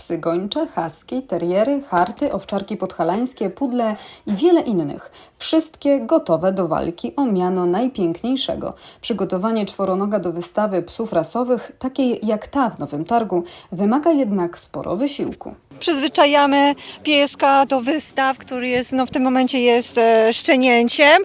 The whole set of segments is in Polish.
psy gończe, husky, teriery, harty, owczarki podhalańskie, pudle i wiele innych. Wszystkie gotowe do walki o miano najpiękniejszego. Przygotowanie czworonoga do wystawy psów rasowych, takiej jak ta w Nowym Targu, wymaga jednak sporo wysiłku. Przyzwyczajamy pieska do wystaw, który jest, no w tym momencie jest e, szczenięciem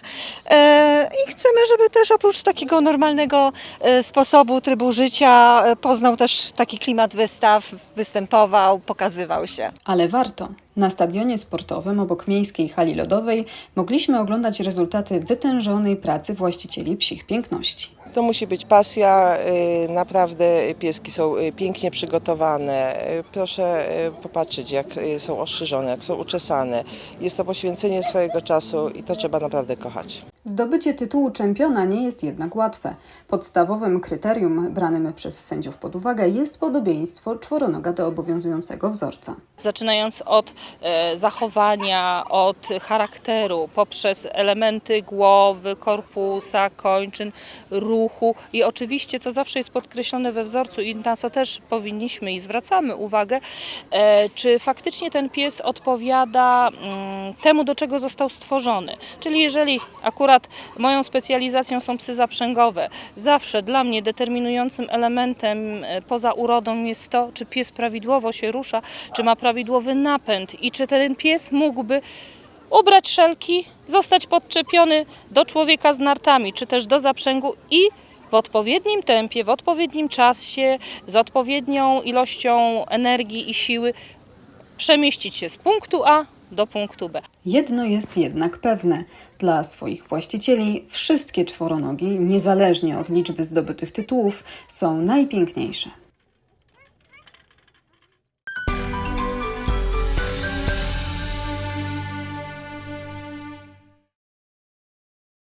e, i chcemy, żeby też oprócz takiego normalnego e, sposobu, trybu życia e, poznał też taki klimat wystaw, występował, pokazywał się. Ale warto. Na stadionie sportowym obok miejskiej hali lodowej mogliśmy oglądać rezultaty wytężonej pracy właścicieli psich piękności. To musi być pasja, y, naprawdę pieski są y, pięknie przygotowane. Y, Proszę popatrzeć, jak są ostrzyżone, jak są uczesane. Jest to poświęcenie swojego czasu i to trzeba naprawdę kochać. Zdobycie tytułu czempiona nie jest jednak łatwe. Podstawowym kryterium branym przez sędziów pod uwagę jest podobieństwo czworonoga do obowiązującego wzorca. zaczynając od e, zachowania, od charakteru, poprzez elementy głowy, korpusa, kończyn, ruchu i oczywiście, co zawsze jest podkreślone we wzorcu i na co też powinniśmy i zwracamy uwagę, e, czy faktycznie ten pies odpowiada mm, temu, do czego został stworzony. Czyli jeżeli akurat moją specjalizacją są psy zaprzęgowe, zawsze dla mnie determinującym elementem e, poza urodą jest to, czy pies prawidłowo się rusza, czy ma prawidłowy napęd i czy ten pies mógłby ubrać szelki, zostać podczepiony do człowieka z nartami, czy też do zaprzęgu i w odpowiednim tempie, w odpowiednim czasie, z odpowiednią ilością energii i siły przemieścić się z punktu A do punktu B. Jedno jest jednak pewne: dla swoich właścicieli wszystkie czworonogi, niezależnie od liczby zdobytych tytułów, są najpiękniejsze.